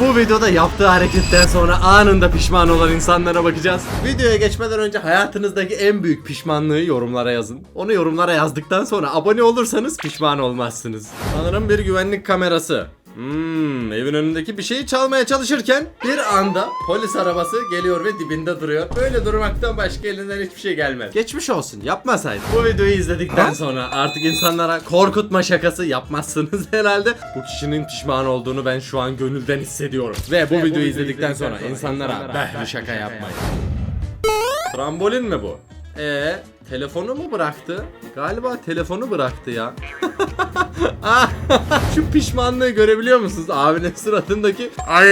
Bu videoda yaptığı hareketten sonra anında pişman olan insanlara bakacağız. Videoya geçmeden önce hayatınızdaki en büyük pişmanlığı yorumlara yazın. Onu yorumlara yazdıktan sonra abone olursanız pişman olmazsınız. Sanırım bir güvenlik kamerası. Hmm, evin önündeki bir şeyi çalmaya çalışırken bir anda polis arabası geliyor ve dibinde duruyor. Böyle durmaktan başka elinden hiçbir şey gelmez. Geçmiş olsun yapmasaydı. Bu videoyu izledikten sonra artık insanlara korkutma şakası yapmazsınız herhalde. Bu kişinin pişman olduğunu ben şu an gönülden hissediyorum. Ve bu videoyu izledikten sonra insanlara behri şaka yapmayın. Trambolin mi bu? Ee, telefonu mu bıraktı? Galiba telefonu bıraktı ya. Ah, Şu pişmanlığı görebiliyor musunuz? Abinin suratındaki ay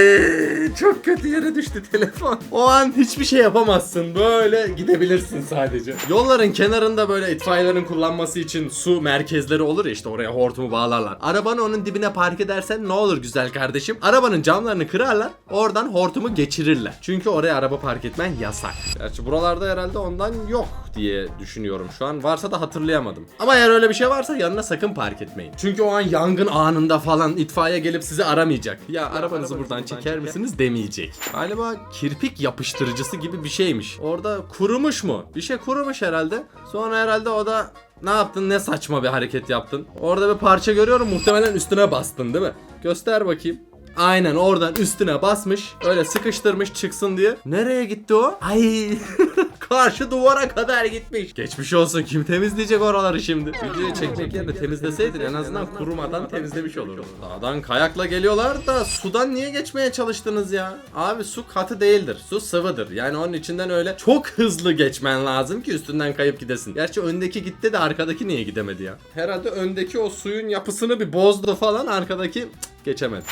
çok kötü yere düştü telefon. O an hiçbir şey yapamazsın. Böyle gidebilirsin sadece. Yolların kenarında böyle itfaiyelerin kullanması için su merkezleri olur ya işte oraya hortumu bağlarlar. Arabanı onun dibine park edersen ne olur güzel kardeşim? Arabanın camlarını kırarlar. Oradan hortumu geçirirler. Çünkü oraya araba park etmen yasak. Gerçi buralarda herhalde ondan yok diye düşünüyorum şu an. Varsa da hatırlayamadım. Ama eğer öyle bir şey varsa yanına sakın park etmeyin. Çünkü o an yangın anında falan itfaiye gelip sizi aramayacak. Ya, arabanızı buradan çeker misiniz demeyecek. Galiba kirpik yapıştırıcısı gibi bir şeymiş. Orada kurumuş mu? Bir şey kurumuş herhalde. Sonra herhalde o da ne yaptın ne saçma bir hareket yaptın. Orada bir parça görüyorum muhtemelen üstüne bastın değil mi? Göster bakayım. Aynen oradan üstüne basmış. Öyle sıkıştırmış çıksın diye. Nereye gitti o? Ay karşı duvara kadar gitmiş. Geçmiş olsun kim temizleyecek oraları şimdi? Videoyu çekmek yerine temizleseydin en azından kurumadan temizlemiş olurdun. Dağdan kayakla geliyorlar da sudan niye geçmeye çalıştınız ya? Abi su katı değildir. Su sıvıdır. Yani onun içinden öyle çok hızlı geçmen lazım ki üstünden kayıp gidesin. Gerçi öndeki gitti de arkadaki niye gidemedi ya? Herhalde öndeki o suyun yapısını bir bozdu falan arkadaki cık, geçemedi.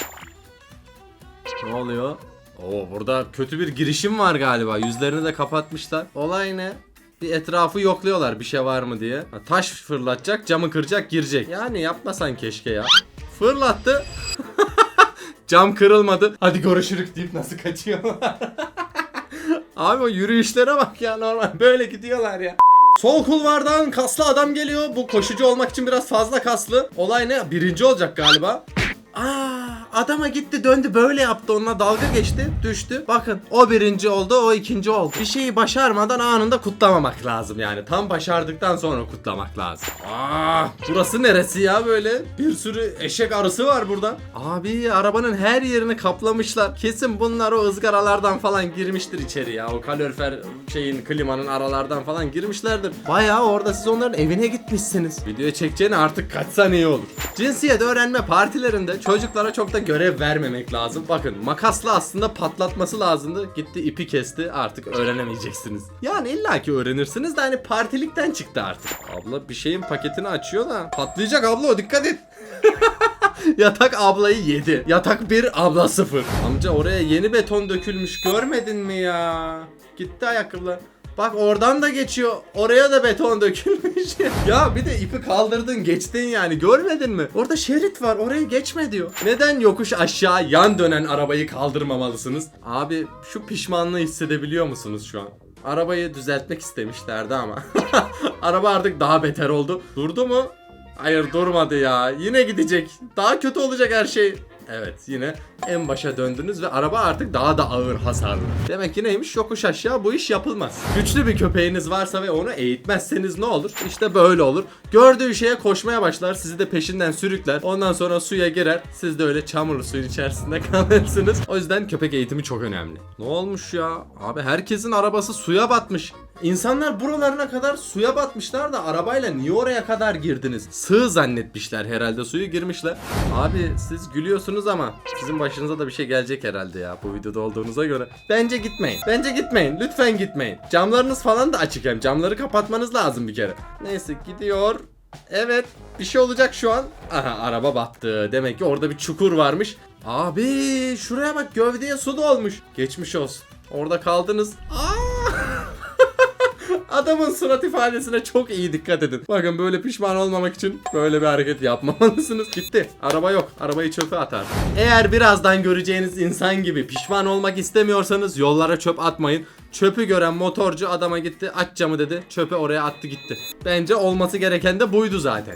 Ne oluyor? Oo burada kötü bir girişim var galiba. Yüzlerini de kapatmışlar. Olay ne? Bir etrafı yokluyorlar bir şey var mı diye. Ha, taş fırlatacak, camı kıracak, girecek. Yani yapmasan keşke ya. Fırlattı. Cam kırılmadı. Hadi görüşürük deyip nasıl kaçıyorlar. Abi o yürüyüşlere bak ya normal. Böyle gidiyorlar ya. Sol kulvardan kaslı adam geliyor. Bu koşucu olmak için biraz fazla kaslı. Olay ne? Birinci olacak galiba. Aa, adama gitti döndü böyle yaptı onunla dalga geçti düştü. Bakın o birinci oldu o ikinci oldu. Bir şeyi başarmadan anında kutlamamak lazım yani. Tam başardıktan sonra kutlamak lazım. Aa, burası neresi ya böyle? Bir sürü eşek arısı var burada. Abi arabanın her yerini kaplamışlar. Kesin bunlar o ızgaralardan falan girmiştir içeri ya. O kalorifer şeyin klimanın aralardan falan girmişlerdir. Bayağı orada siz onların evine gitmişsiniz. Videoya çekeceğini artık kaçsan iyi olur. Cinsiyet öğrenme partilerinde çocuklara çok da görev vermemek lazım. Bakın makasla aslında patlatması lazımdı. Gitti ipi kesti artık öğrenemeyeceksiniz. Yani illaki öğrenirsiniz de hani partilikten çıktı artık. Abla bir şeyin paketini açıyor da patlayacak abla o dikkat et. Yatak ablayı yedi. Yatak 1 abla 0. Amca oraya yeni beton dökülmüş görmedin mi ya? Gitti ayakkabılar. Bak oradan da geçiyor. Oraya da beton dökülmüş. ya bir de ipi kaldırdın geçtin yani görmedin mi? Orada şerit var orayı geçme diyor. Neden yokuş aşağı yan dönen arabayı kaldırmamalısınız? Abi şu pişmanlığı hissedebiliyor musunuz şu an? Arabayı düzeltmek istemişlerdi ama. Araba artık daha beter oldu. Durdu mu? Hayır durmadı ya. Yine gidecek. Daha kötü olacak her şey. Evet yine en başa döndünüz ve araba artık daha da ağır hasarlı. Demek ki neymiş yokuş aşağı bu iş yapılmaz. Güçlü bir köpeğiniz varsa ve onu eğitmezseniz ne olur? İşte böyle olur. Gördüğü şeye koşmaya başlar sizi de peşinden sürükler. Ondan sonra suya girer. Siz de öyle çamurlu suyun içerisinde kalırsınız. O yüzden köpek eğitimi çok önemli. Ne olmuş ya? Abi herkesin arabası suya batmış. İnsanlar buralarına kadar suya batmışlar da arabayla niye oraya kadar girdiniz? Sığ zannetmişler herhalde suyu girmişler. Abi siz gülüyorsunuz ama sizin başınıza da bir şey gelecek herhalde ya bu videoda olduğunuza göre. Bence gitmeyin. Bence gitmeyin. Lütfen gitmeyin. Camlarınız falan da açık hem. Camları kapatmanız lazım bir kere. Neyse gidiyor. Evet bir şey olacak şu an. Aha araba battı. Demek ki orada bir çukur varmış. Abi şuraya bak gövdeye su dolmuş. Geçmiş olsun. Orada kaldınız. Aa! Adamın surat ifadesine çok iyi dikkat edin. Bakın böyle pişman olmamak için böyle bir hareket yapmamalısınız. Gitti. Araba yok. Arabayı çöpe atar. Eğer birazdan göreceğiniz insan gibi pişman olmak istemiyorsanız yollara çöp atmayın. Çöpü gören motorcu adama gitti aç camı dedi. Çöpe oraya attı gitti. Bence olması gereken de buydu zaten.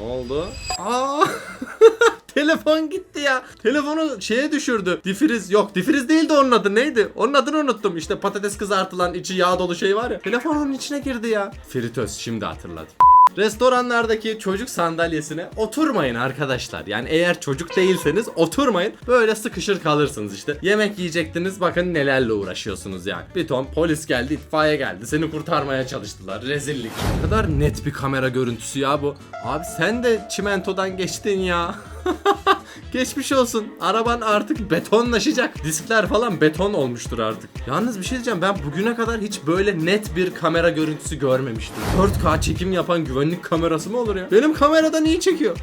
Ne oldu? Aa! Telefon gitti ya. Telefonu şeye düşürdü. Difriz yok. Difriz değildi onun adı. Neydi? Onun adını unuttum. İşte patates kızartılan içi yağ dolu şey var ya. Telefon onun içine girdi ya. Fritöz şimdi hatırladım. Restoranlardaki çocuk sandalyesine oturmayın arkadaşlar. Yani eğer çocuk değilseniz oturmayın. Böyle sıkışır kalırsınız işte. Yemek yiyecektiniz bakın nelerle uğraşıyorsunuz yani. Bir ton polis geldi, itfaiye geldi. Seni kurtarmaya çalıştılar. Rezillik. Ne kadar net bir kamera görüntüsü ya bu. Abi sen de çimentodan geçtin ya. Geçmiş olsun. Araban artık betonlaşacak. Diskler falan beton olmuştur artık. Yalnız bir şey diyeceğim. Ben bugüne kadar hiç böyle net bir kamera görüntüsü görmemiştim. 4K çekim yapan güvenlik kamerası mı olur ya? Benim kameradan iyi çekiyor.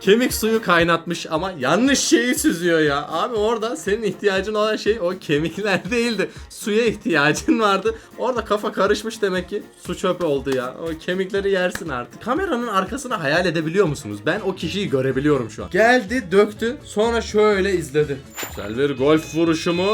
Kemik suyu kaynatmış ama yanlış şeyi süzüyor ya. Abi orada senin ihtiyacın olan şey o kemikler değildi. Suya ihtiyacın vardı. Orada kafa karışmış demek ki. Su çöpü oldu ya. O kemikleri yersin artık. Kameranın arkasını hayal edebiliyor musunuz? Ben o kişiyi görebiliyorum şu an. Geldi, döktü. Sonra şöyle izledi. Güzel bir golf vuruşu mu?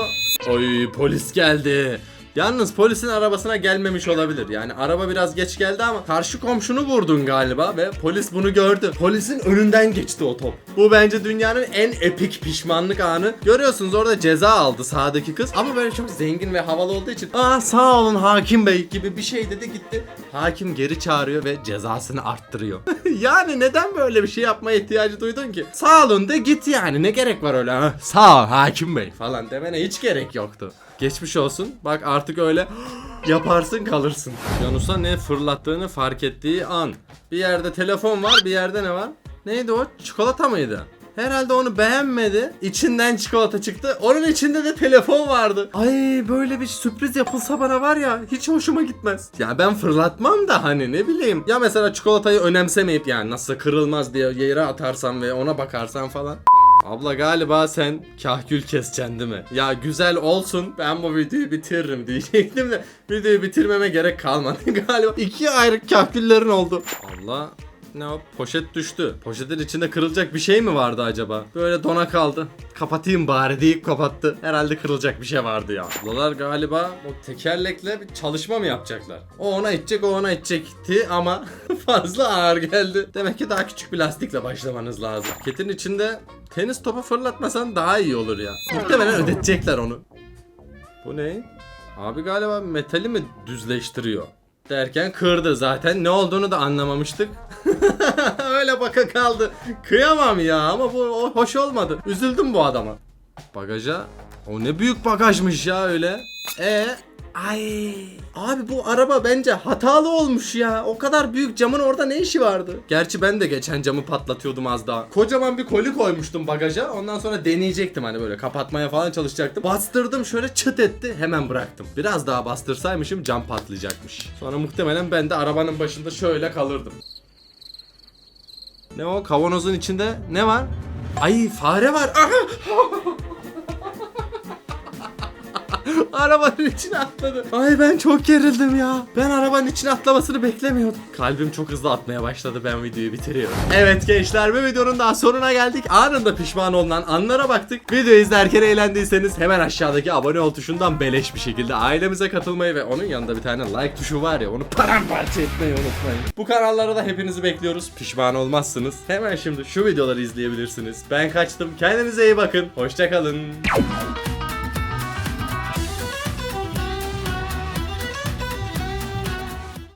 Oy polis geldi. Yalnız polisin arabasına gelmemiş olabilir. Yani araba biraz geç geldi ama karşı komşunu vurdun galiba ve polis bunu gördü. Polisin önünden geçti o top. Bu bence dünyanın en epik pişmanlık anı. Görüyorsunuz orada ceza aldı sağdaki kız ama böyle çok zengin ve havalı olduğu için aa sağ olun hakim bey gibi bir şey dedi gitti. Hakim geri çağırıyor ve cezasını arttırıyor. yani neden böyle bir şey yapmaya ihtiyacı duydun ki? Sağ olun de git yani ne gerek var öyle ha? Sağ ol hakim bey falan demene hiç gerek yoktu. Geçmiş olsun. Bak artık öyle yaparsın kalırsın. Yunus'a ne fırlattığını fark ettiği an. Bir yerde telefon var bir yerde ne var? Neydi o? Çikolata mıydı? Herhalde onu beğenmedi. İçinden çikolata çıktı. Onun içinde de telefon vardı. Ay böyle bir sürpriz yapılsa bana var ya hiç hoşuma gitmez. Ya ben fırlatmam da hani ne bileyim. Ya mesela çikolatayı önemsemeyip yani nasıl kırılmaz diye yere atarsan ve ona bakarsan falan. Abla galiba sen kahkül keseceksin değil mi? Ya güzel olsun ben bu videoyu bitiririm diyecektim de videoyu bitirmeme gerek kalmadı galiba. İki ayrı kahküllerin oldu. Allah ne o? Poşet düştü. Poşetin içinde kırılacak bir şey mi vardı acaba? Böyle dona kaldı. Kapatayım bari deyip kapattı. Herhalde kırılacak bir şey vardı ya. Ablalar galiba o tekerlekle bir çalışma mı yapacaklar? O ona itecek, o ona itecekti ama fazla ağır geldi. Demek ki daha küçük bir lastikle başlamanız lazım. Paketin içinde tenis topu fırlatmasan daha iyi olur ya. Muhtemelen ödetecekler onu. Bu ne? Abi galiba metali mi düzleştiriyor? Derken kırdı zaten ne olduğunu da anlamamıştık. Öyle baka kaldı. Kıyamam ya ama bu hoş olmadı. Üzüldüm bu adama. Bagaja o ne büyük bagajmış ya öyle. E Ay. Abi bu araba bence hatalı olmuş ya. O kadar büyük camın orada ne işi vardı? Gerçi ben de geçen camı patlatıyordum az daha. Kocaman bir koli koymuştum bagaja. Ondan sonra deneyecektim hani böyle kapatmaya falan çalışacaktım. Bastırdım şöyle çıt etti. Hemen bıraktım. Biraz daha bastırsaymışım cam patlayacakmış. Sonra muhtemelen ben de arabanın başında şöyle kalırdım. Ne o kavanozun içinde ne var? Ay fare var. Aha! Arabanın içine atladı. Ay ben çok gerildim ya. Ben arabanın içine atlamasını beklemiyordum. Kalbim çok hızlı atmaya başladı ben videoyu bitiriyorum. Evet gençler bu videonun daha sonuna geldik. Anında pişman olunan anlara baktık. Videoyu izlerken eğlendiyseniz hemen aşağıdaki abone ol tuşundan beleş bir şekilde ailemize katılmayı ve onun yanında bir tane like tuşu var ya onu paramparça etmeyi unutmayın. Bu kanallara da hepinizi bekliyoruz. Pişman olmazsınız. Hemen şimdi şu videoları izleyebilirsiniz. Ben kaçtım. Kendinize iyi bakın. Hoşçakalın.